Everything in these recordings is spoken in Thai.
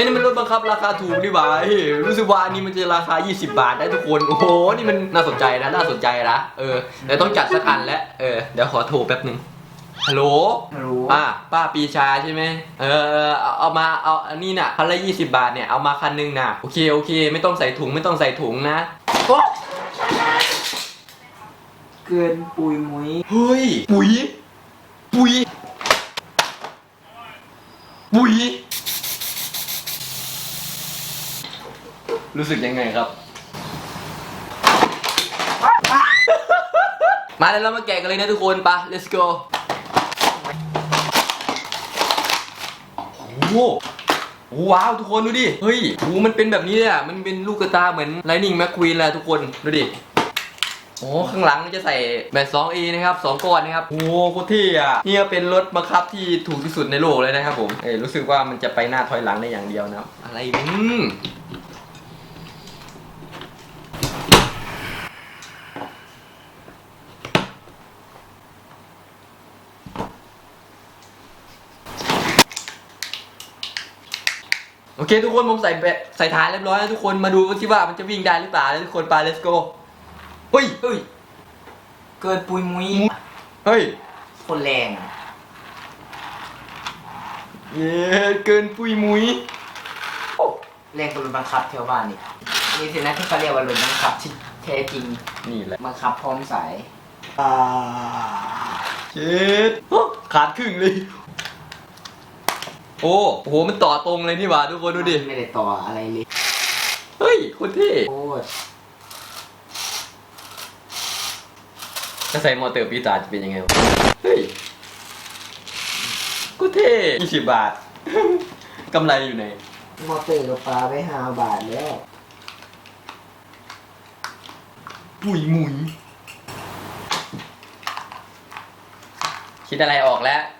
ฮ้ยนี่มันรถบังคับราคาถูกดีหว่าเฮ้ยรู้สึกว่าอันนี้มันจะราคา 20 บาทได้ทุกคน โอ้โห นี่มันน่าสนใจนะ น่าสนใจนะ เออเดี๋ยวต้องจัดสักอันแล้ว เออ เดี๋ยวขอโทรแป๊บหนึ่งฮัลโหล ฮัลโหลป้าป้าปีชาใช่ไหมเออเอาเอามาเอาอันนี้น่ะคันละ20บาทเนี่ยเอามาคันหนึงน่ะโอเคโอเค ไม่ต้องใส่ถุงไม่ต้องใส่ถุงนะโอ๊ะเกินปุยมุ้ยเฮ้ยปุ๋ย ปุ๋ย ปุ๋ย รู้สึกยังไงครับ มาแล้วเรามาแกะกันเลยนะทุกคนไปะ let's go โอ้โหว้าวทุกคนดูดิ เฮ้ยโอ้มันเป็นแบบนี้เลยอะ มันเป็นลูกกระตาเหมือน Lightning McQueen แหละทุกคน ดูดิโอ้ข้างหลังจะใส่แบต 2A นะครับ 2ก้อนนะครับ โอ้โคตรเท่อะเนี่ยเป็นรถบังคับที่ถูกที่สุดในโลกเลยนะครับผม เอ้ยรู้สึกว่ามันจะไปหน้าถอยหลังได้อย่างเดียวนะครับ อะไรอื เคทุกคนผมใส่แบตใส่ฐานเรียบร้อยแล้วทุกคนมาดูว่าที่ว่ามันจะวิ่งได้หรือเปล่านะทุกคนไป let's go เฮ้ยเฮ้ยเกินปุยมุ้ยเฮ้ยคนแรงอะเย้เกินปุยมุยแรงกว่ารถบังคับแถวบ้านอีกนี่สินะที่เขาเรียกว่ารถบังคับที่แท้จริงนี่แหละบังคับพร้อมสายเจ็ดขาดครึ่งเลย โอ้โหมันต่อตรงเลยนี่หว่าทุกคนดูดิ ไม่ได้ต่ออะไรเลยเฮ้ยโคนเท่โคตรถ้าใส่มอเตอร์ปีศาจจะเป็นยังไงวะเฮ้ยโก็เท่ยี่สิบบาท กำไรอยู่ไหน มอเตอร์กับปลาไปห้าบาทแล้ว ปุยมุยคิดอะไรออกแล้วเ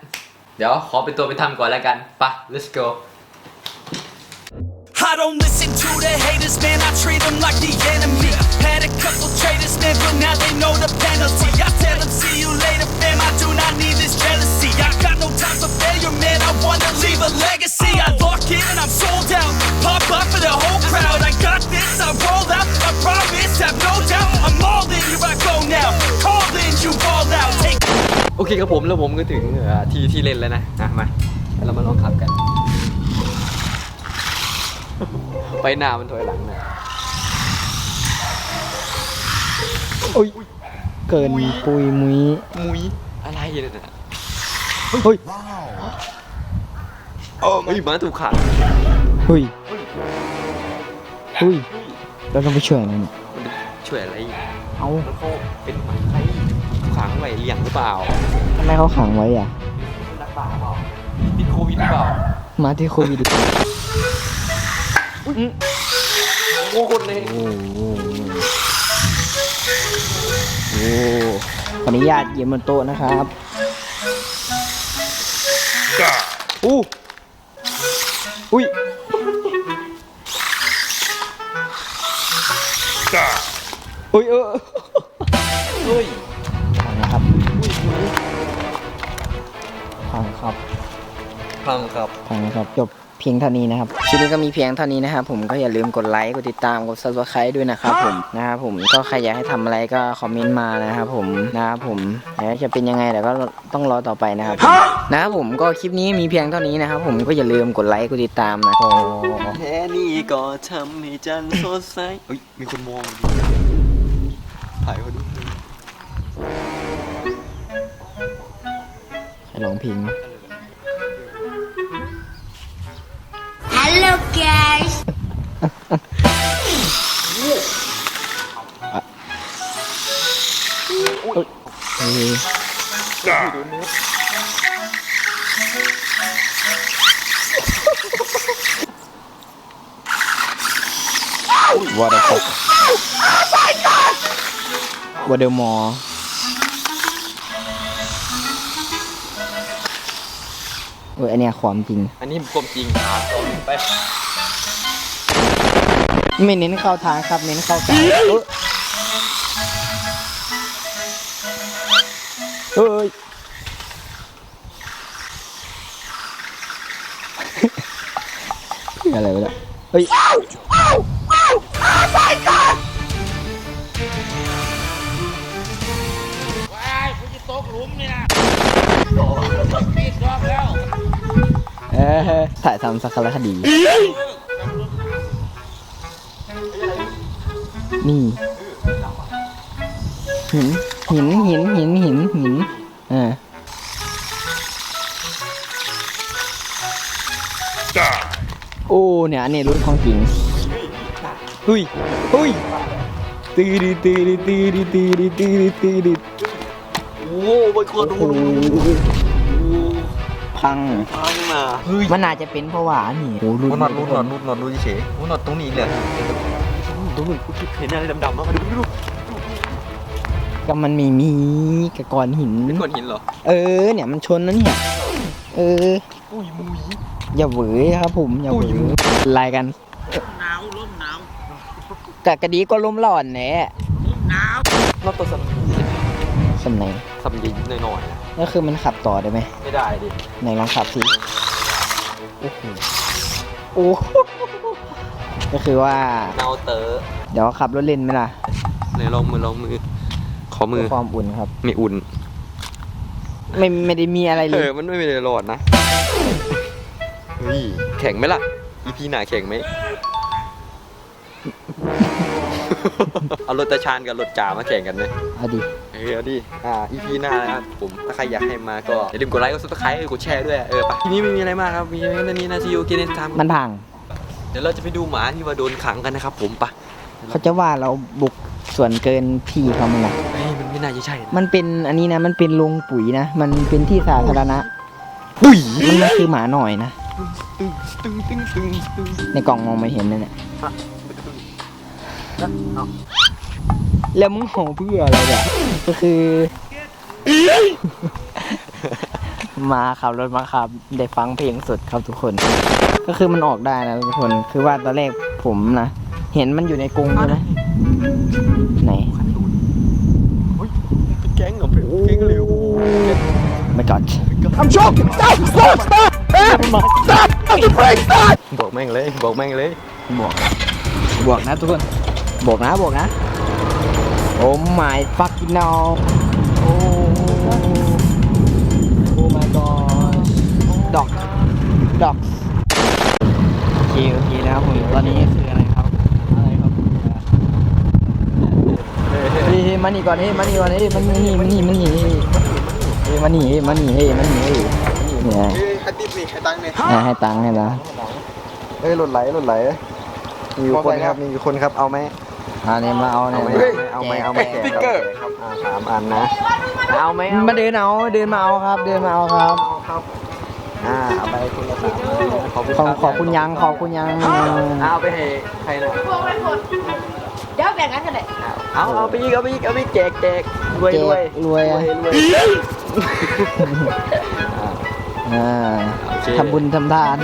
ดี๋ยวขอเป็นตัวไปทำก่อนแล้วกันไปะ let's go I don't listen to the haters, man. I treat them like the enemy. Had a couple traitors, man, but now they know the penalty. I เคครับผมแล้วผมก็ถึงเอ่อที่ที่เล่นแล้วนะอะมาเรามาลองขับกัน ไปหน้ามันถอยหลังนะโอ้ยเกินปุยมุ้ยมุยอะไรเนี่ยนะเฮ้ยโอ้เฮ้ยหมาถูกขังเฮ้ยเฮ้ยเราต้องไปช่วยมันมันช่วยอะไร เอาแล้วเขาเป็นใคร ขังไว้เลี้ยงหรือเปล่าทำไมเขาขังไว้อะรักษาเปล่าติดโควิดหรือเปล่ามาที่โควิดโอ้คนเลยโอ้โหโอ้ขออนุญาตเยียบบนโต๊ะนะครับอู้อุ้ยอุ้ยเออ เฮ้ย ครับพังครับพังนะครับจบเพียงเท่านี้นะครับคลิปนี้ก็มีเพียงเท่านี้นะครับผมก็อย่าลืมกดไลค์กดติดตามกด subscribe ด้วยนะครับผมนะครับผมก็ใครอยากให้ทำอะไรก็คอมเมนต์มานะครับผมนะครับผมแล้วจะเป็นยังไงเดี๋ยวก็ต้องรอต่อไปนะครับนะครับผมก็คลิปนี้มีเพียงเท่านี้นะครับผมก็อย่าลืมกดไลค์กดติดตามนะโอ้แค่นี้ก็ทำให้จันทร์สดใสเฮ้ยมีคนมองถ่ายเขาดูใครร้องเพลง เออวอเตอร์ฟอกวอเดอร์มอร์เอออันเนี้ยความจริง อันนี้ความจริงไป ไม่เน้นเข้าทางครับ เน้นเข้ากลางเอ้ยเอ้ยอะไรวะเนี่ยเฮ้ยเออถ่ายทำสักคดี นี่หินหินหินหินหินหินอ่าโอ้เนี่ยอันนี้รุ่นของจริงหุยหุยตีดีตีดีตีดีตีดีตีดีตีดีโอ้โหบนคอดูโอ้โหพังพังมาเฮ้ยมันอาจจะเป็นเพราะว่านี่โอ้รุ่นนอดรูดนอดรูดนอดรูดเฉยๆโอ้นอดตรงนี้เลย ตรงนู้นกูคิดเห็นอะไรดำๆมาดูดูก็มันมีมีกับก้อนหิน เป็นก้อนหินเหรอ เออ เนี่ยมันชนนั่นเนี่ย เอออุ้ยมุยอย่าเหวอครับผมอย่าเหวอุ้อยลายกันหนาวลมหนาวกะกะดีก็ลมร้อนแหละนอดตัวสัมสำไหนสัมยิงหน่อยก็คือมันขับต่อได้ไหมๆไม่ได้ดิไหนลองขับสิโอ้โหโอ้โห ก็คือว่าเนาเตอร์เดี๋ยวขับรถเล่นไหมล่ะไหนลองมือลองมือ ขอมืเพื่ออความอุ่นครับ ไม่อุ่น ไม่ไม่ได้มีอะไรเลเอย อมันไม่ได้รอดนะเฮ้ยแข่งไหมล่ะ อีพีหน้าแข่งไหม เอารถตาชานกับรถจ่ามาแข่งกันไหม เอาดิ เออเอาดิ อ่าอีพีหน้านะครับผม ถ้าใครอยากให้มาก็ อย่าลืมกดไลค์ กดซับสไครต์กดแชร์ด้วย เออไปทีนี้ไม่มีอะไรมากครับ มีแค่นี้นะซีโอเกนตาม มันพัง เดี๋ยวเราจะไปดูหมาที่ว่าโดนขังกันนะครับ ผมปะเขาจะว่าเราบุกส่วนเกินที่เขาไหมล่ะเฮ้ยมันไม่น่าจะใช่นะมันเป็นอันนี้นะ มันเป็นโรงปุ๋ยนะ มันเป็นที่สาธารณะ ปุ้ยมันไม่คือหมาหน่อยนะ ตึงตึงตึงตึงตึงในกล่องมองไม่เห็นนะเนี่ยแล้วมึงโหเพื่ออะไรเนี่ยก็คือ มาขับรถมาขับ ได้ฟังเพลงสดครับทุกคน ก็คือมันออกได้นะทุกคน คือว่าตอนแรกผมนะ เห็นมันอยู่ในกรงใช่ไหมไหนเป็นแก๊งเหรอเป็นแก๊งเร็วไม่กอดบอกแม่งเลยบอกแม่งเลยบวกบวกนะทุกคนบวกนะบวกนะโอ้ my fucking no โอ้โอ้ my god ดอกดอกโอ เคโอเคนะครับผมตอนนี้คืออะไรครับ อะไรครับเฮ้ยมานี่ก่อนเฮ้ยมานี่ก่อนเฮ้ยมันนี่มันนี่มันนี่เฮ้ยเฮ้ยมานี่เฮ้ยมานี่เฮ้ยมานี่เฮ้ยเนี่ยให้ติ๊บนี่ให้ตังค์นี่อะให้ตังค์ให้ตังค์เอ้ยหล่นไหลหล่นไหลมีอยู่คนครับมีอยู่คนครับเอาไหมอ่าเนี่ยมาเอาเนี่ยเอาไหมเอาไหมเอาไหมสติ๊กเกอร์ครับอ่าสามอันนะเอาไหมมาเดินเอาเดินมาเอาครับ เดินมาเอาครับครับ อ่าเอาไปคนละสามอันนะขอบคุณขอบครับขอบคุณยังขอบคุณยังเอาไปให้ใครนะเดี๋ยวแบ่งกันเถอะเลยเอาเอาไปอีกเอาไปอีกเอาไปอีกแจกแจกรวยแจรวยกรวยรวยรวยอ่าโอเค ทำบุญทำทาน